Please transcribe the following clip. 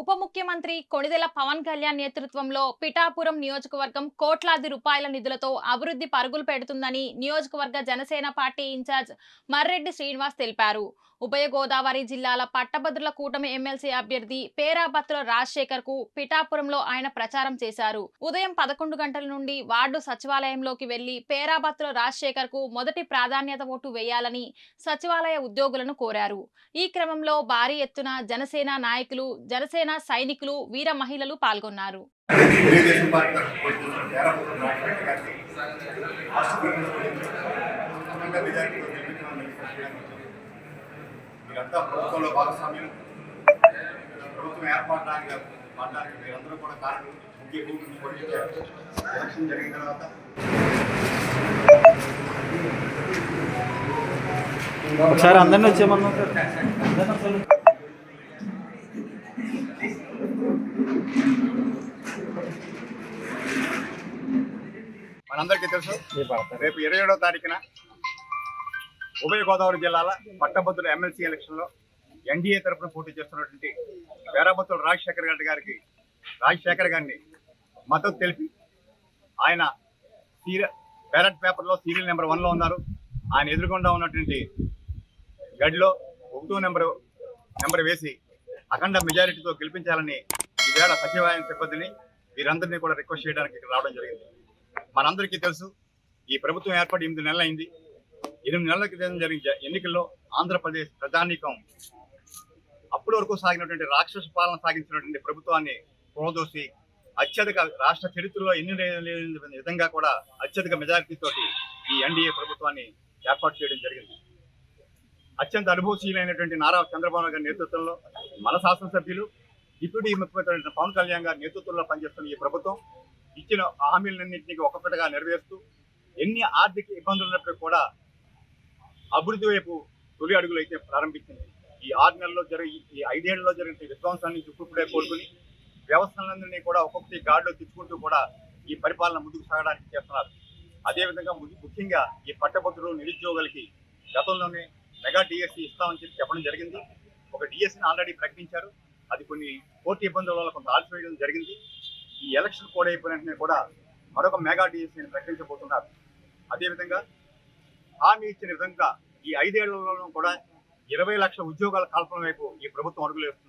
ఉప ముఖ్యమంత్రి కొణిదెల పవన్ కళ్యాణ్ నేతృత్వంలో పిఠాపురం నియోజకవర్గం కోట్లాది రూపాయల నిధులతో అభివృద్ధి పరుగులు పెడుతుందని నియోజకవర్గ Janasena party in charge Marreddy Srinivas తెలిపారు. ఉభయ గోదావరి జిల్లాల పట్టభద్రుల కూటమి ఎమ్మెల్సీ అభ్యర్థి పేరాపత్ర రాజశేఖర్కు పిఠాపురంలో ఆయన ప్రచారం చేశారు. ఉదయం పదకొండు గంటల నుండి వార్డు సచివాలయంలోకి వెళ్ళి పేరాపత్ర రాజశేఖర్కు మొదటి ప్రాధాన్యత ఓటు వేయాలని సచివాలయ ఉద్యోగులను కోరారు. ఈ క్రమంలో భారీ ఎత్తున జనసేన నాయకులు జనసేన సైనికులు వీర మహిళలు పాల్గొన్నారు. తెలుగుదేశం మీరంతా ప్రభుత్వంలో భాగస్వామ్యం. ప్రభుత్వం ఏర్పడడానికి పడడానికి మీరందరూ కూడా కారణం ముఖ్య ఎలక్షన్ జరిగిన తర్వాత ఒకసారి అందరిని వచ్చేయమన్నా సార్ మనందరికీ తెలుసు రేపు ఇరవై ఏడవ తారీఖున ఉభయ గోదావరి జిల్లాల పట్టభద్రుల ఎమ్మెల్సీ ఎలక్షన్లో ఎన్డీఏ తరఫున పోటీ చేస్తున్నటువంటి వేరాబత్తుల రాజశేఖర్ రెడ్డి గారికి రాజశేఖర్ గారిని మద్దతు తెలిపి ఆయన సీరియల్ బ్యాలెట్ పేపర్లో సీరియల్ నెంబర్ వన్లో ఉన్నారు. ఆయన ఎదురుగుండా ఉన్నటువంటి గడిలో ఒకటో నెంబరు నెంబర్ వేసి అఖండ మెజారిటీతో గెలిపించాలని ఈవేళ సచివాలయం సిబ్బందిని వీరందరినీ కూడా రిక్వెస్ట్ చేయడానికి ఇక్కడ రావడం జరిగింది. మనందరికీ తెలుసు ఈ ప్రభుత్వం ఏర్పడి ఎనిమిది నెలలైంది. అయింది ఎనిమిది నెలల క్రితం జరిగిన ఎన్నికల్లో ఆంధ్రప్రదేశ్ ప్రజానీకం అప్పటి వరకు సాగినటువంటి రాక్షస పాలన సాగించినటువంటి ప్రభుత్వాన్ని ప్రోదోసి అత్యధిక రాష్ట్ర చరిత్రలో ఎన్ని లేని విధంగా కూడా అత్యధిక మెజారిటీతోటి ఈ ఎన్డీఏ ప్రభుత్వాన్ని ఏర్పాటు చేయడం జరిగింది. అత్యంత అనుభవశీలైనటువంటి నారా చంద్రబాబు నాయుడు గారి నేతృత్వంలో మన శాసనసభ్యులు డిప్యూటీ ముఖ్యమంత్రి పవన్ కళ్యాణ్ గారి నేతృత్వంలో పనిచేస్తున్న ఈ ప్రభుత్వం ఇచ్చిన హామీలన్నింటినీ ఒక్కొక్కటిగా నెరవేరుస్తూ ఎన్ని ఆర్థిక ఇబ్బందులు ఉన్నప్పటికీ కూడా అభివృద్ధి వైపు తొలి అడుగులు అయితే ప్రారంభించింది. ఈ ఆరు నెలల్లో జరిగి ఈ ఐదేళ్ళలో జరిగిన విధ్వంసాన్ని ఇప్పుడే కోరుకుని వ్యవస్థలందరినీ కూడా ఒక్కొక్కటి గాడిలో తెచ్చుకుంటూ కూడా ఈ పరిపాలన ముందుకు సాగడానికి చేస్తున్నారు. అదేవిధంగా ముఖ్యంగా ఈ పట్టభద్రులు నిరుద్యోగులకి గతంలోనే మెగా డిఎస్సి ఇస్తామని చెప్పి చెప్పడం జరిగింది. ఒక డిఎస్సీని ఆల్రెడీ ప్రకటించారు. అది కొన్ని కోర్టు ఇబ్బందుల వల్ల కొంత ఆలస్యం జరిగింది. ఈ ఎలక్షన్ కోడ్ అయిపోయిన వెంటనే కూడా మరొక మెగా డిఎస్సీని ప్రకటించబోతున్నారు. అదేవిధంగా హామీ ఇచ్చిన విధంగా ఈ ఐదేళ్ళలోనూ కూడా ఇరవై లక్షల ఉద్యోగాల కల్పన వైపు ఈ ప్రభుత్వం అడుగులేస్తుంది